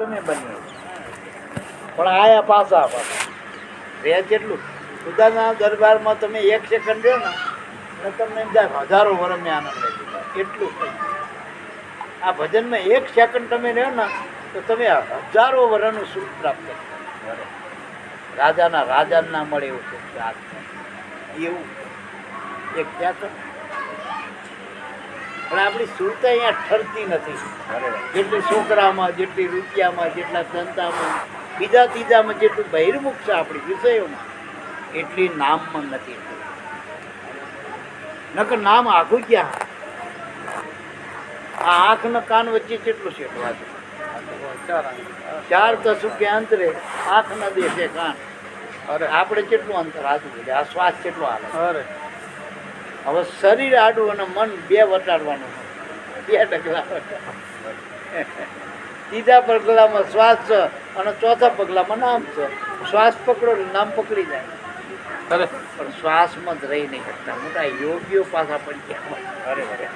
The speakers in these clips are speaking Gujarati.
તમે બની પણ આયા પાછા પાછા. રહે કેટલું ખુદાના દરબારમાં તમે એક સેકન્ડ રહ્યો ને તમને થાય, હજારો વર્ષને આનંદ લઈ લીધા આ ભજનમાં એક સેકન્ડ તમે રહ્યો ને, તો તમે હજારો વર્ષનું સુખ પ્રાપ્ત કરો. રાજાના રાજાને ના મળે એવું સુખ. એવું. એક સેકન્ડ પણ આપણી સુરત અહીંયા ઠરતી નથી. જેટલી છોકરામાં જેટલી રૂપિયામાં જેટલા ધંધામાં બીજા ત્રીજામાં જેટલું બહિર્મુખ છે આપણી વિષયોમાં એટલી નામમાં નથી. નકર નામ આખું ક્યાં? આ આંખ ને કાન વચ્ચે કેટલું છે? ચાર કશું કે અંતરે આંખ ના દેશે કાન. અરે. આપણે કેટલું અંતર? આજુ આ શ્વાસ કેટલો હાલે અરે. હવે શરીર આડું અને મન બે વટાડવાનું બે ડગલા ત્રીજા પગલામાં શ્વાસ છે અને ચોથા પગલામાં નામ છે. શ્વાસ પકડો એટલે નામ પકડી જાય. પણ શ્વાસમાં જ રહી નહીં શકતા. મોટા યોગીઓ પાછા પડી ગયા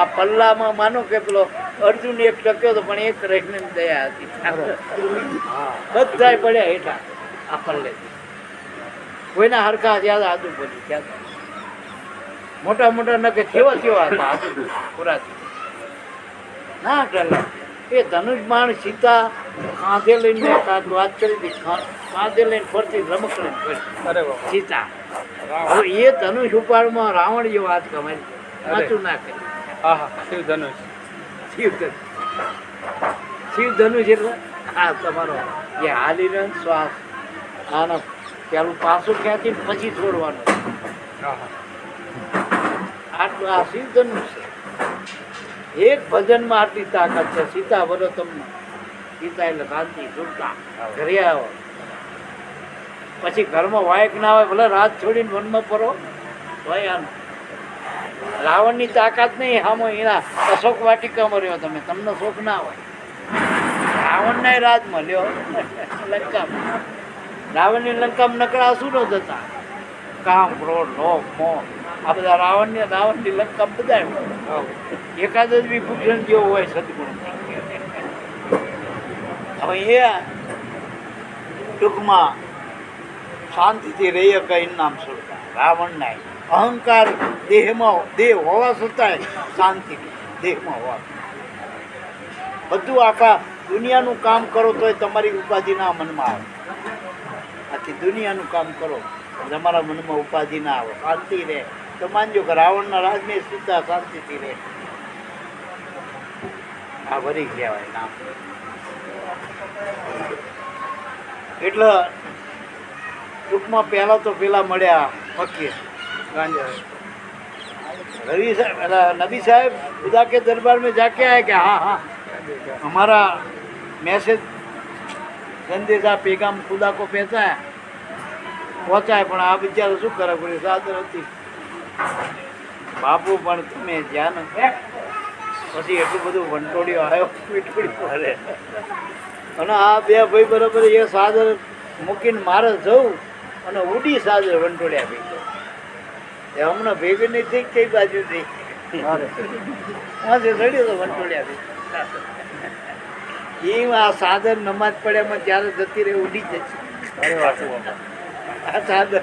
આ પલ્લામાં માનો કે પેલો અર્જુન એક ટક્યો હતો પણ એક રહીને દયા હતી. બધા પડ્યા હેઠા આ પલ્લે. કોઈના હરખા જ્યાં આદુ બોલી ક્યાં મોટા મોટા નકે કેવા કેવા હતા? ના પેલા એ ધનુષ બાણ સીતા કાંધે લઈને વાત કરી હતી કાંધે લઈને ફરતી રમકડી ફરી. સીતા. હવે એ ધનુષ ઉપાડમાં રાવણ જેવો હાથ કમાઈ સાચું ના કરી. હા હા શિવ ધનુષ. શિવ ધનુષ. શિવ ધનુષ એટલે આ તમારો એ હાલી રહ્યો શ્વાસ. આના પેલું પાછું ક્યાંથી પછી છોડવાનું. હા હા આટલું આ શિવ છે. એક ભજનમાં આટલી તાકાત છે. સીતા વરો તમને સીતા એટલે શાંતિ સુરતા ઘરે આવો. પછી ઘરમાં વાયક ના હોય, ભલે રાત છોડીને વનમાં પરો આમ રાવણની તાકાત નહીં, હામો એના અશોક વાટિકામાં રહ્યો તમે. તમને શોખ ના હોય. રાવણને રાજ મળ્યો. લંકામાં. રાવણની લંકામાં નકરા શું જ થતા કામ ક્રોધ લોભ મોહ. આ બધા રાવણની રાવણની લંકા બધા. એકાદ જ વિભૂષણ જેવો હોય સદગુણ. હવે એ ટૂંકમાં શાંતિથી રહી કઈ નામ સુરતા રાવણ ના અહંકાર દેહમાં દેહ હોવા છતાંય શાંતિ દેહમાં હોવા બધું આખા દુનિયાનું કામ કરો તોય તમારી ઉપાધિ ના મનમાં આવે. આખી દુનિયાનું કામ કરો તમારા મનમાં ઉપાધિ ના આવે. શાંતિ રહે. તો માનજો કે રાવણના રાજને સીતા શાંતિથી રહે આ વરી કહેવાય નામ એટલે ટૂંકમાં પહેલા તો પેલા મળ્યા ફકીર ગાંજા रवि साहब अला, नबी साहब खुदा के दरबार में जाके आए कि हाँ हाँ हमारा मैसेज संदेशा पैगाम खुदा को पहुँचाया પહોંચાય પણ આ બિચારો શું કરે કોઈ સાદર હતી બાપુ પણ તમે જ્યાં પછી એટલું બધું વંટોળિયો આવ્યો વીટોળિયો અરે અને આ બે ભાઈ બરાબર એ સાદર મૂકીને મારે જવું અને ઉડી સાદર વંટોળ્યા ભાઈ એ હમણાં ભેગી નહીં થઈ કઈ બાજુ થઈ? વાંચે રડ્યો તો વંટોળ્યા ભાઈ એ આ સાદર નમાજ પડ્યામાં જ્યારે જતી રહે ઉડી જશે. અરે આ સાદર.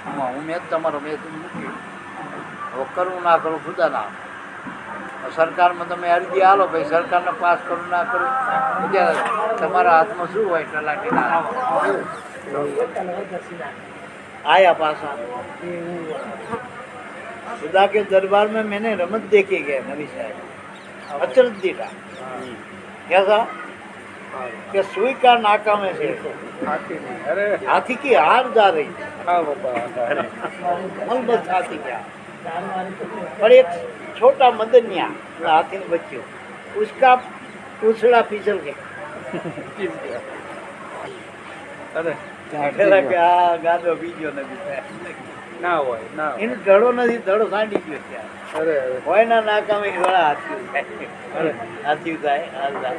હવે. આમાં હું મેં જ તમારો મેં જ મૂકી હવે કરવું ના કરું ખુદા ના સરકારમાં તમે અરજી આલો ભાઈ સરકારને પાસ કરું ના કરું અત્યારે તમારા હાથમાં શું હોય તલાટી ના आया पासा खुदा के दरबार में मैंने रमत देखी गए नबी साहब अचरज देखा क्या था कि सुई का नाका में से હાથી નહીં અરે हाथी की हार जा रही હા બાબા અરે मलबस हाथी क्या और एक छोटा मदनिया हाथी ने बच्चों उसका પૂછડા પીછલ કે કેમ કે? અરે પેલા કે આ ગાદો બીજો નથી ના હોય ના હોય. એનો ધડો નથી ધડો સાંડી ગયો ત્યાં અરે અરે કોઈના નાકામે ઘણા હાથી થાય અરે હાથી થાય હાલતા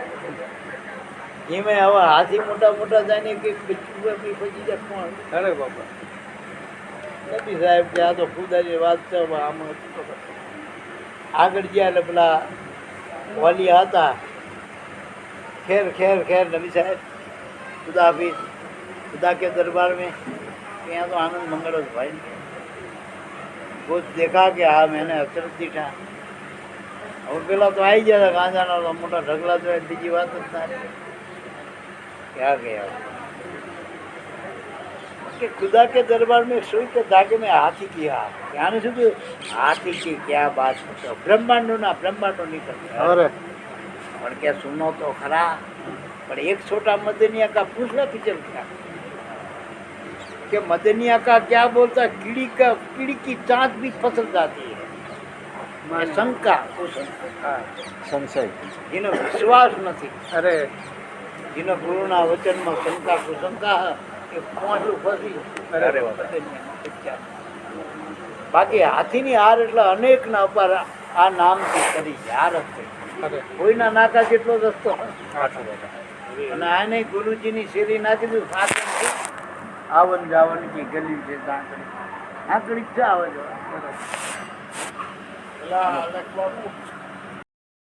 એમાં હવે હાથી મોટા મોટા જાય ને કે બચ્ચું બી પછી જાય કોણ અરે બાપા નબી સાહેબ કે આ તો ખુદાની વાત છે આમ આગળ ગયા એટલે પેલા વાલી હતા. ખેર ખેર ખેર નબી સાહેબ ખુદા હાફિઝ ખુદા કે દરબાર મેં. ત્યાં તો આનંદ મંગળ જ ભાઈ કુછ દેખા કે હા મેને અક્ષર દીઠા. હવે પેલા તો આવી ગયા, ગાંજાના મોટા ઢગલા તો બીજી વાત જ ના ક્યાં આ ગયા? कि खुदा के दरबार में सोई के धागे में हाथी किया यानी शुद्ध हाथी की क्या बात करते हो ब्रह्मांडो ना ब्रह्मांडो नहीं करते અરે પણ क्या सुनो तो खरा पर एक छोटा मदनिया का पूछना पिछल क्या कि मदनिया का क्या बोलता है कीड़ी का कीड़ी की चाँद भी फसल जाती है ये शंका कुशंका હા સંશય જેનો વિશ્વાસ નથી અરે જેનો ગુરુના વચનમાં શંકા કુશંકા એ પહોંચલું ફસી. બાકી હાથીની હાર એટલે અનેકના અપાર આ નામથી કરી છે થઈ. અરે. કોઈના નાકા જેટલો રસ્તો અને આને ગુરુજીની શેરી નાખી દીધું સાચું આવન જાવન કે ગલી છે સાંકળી સાંકળી જ છે આવે બાપુ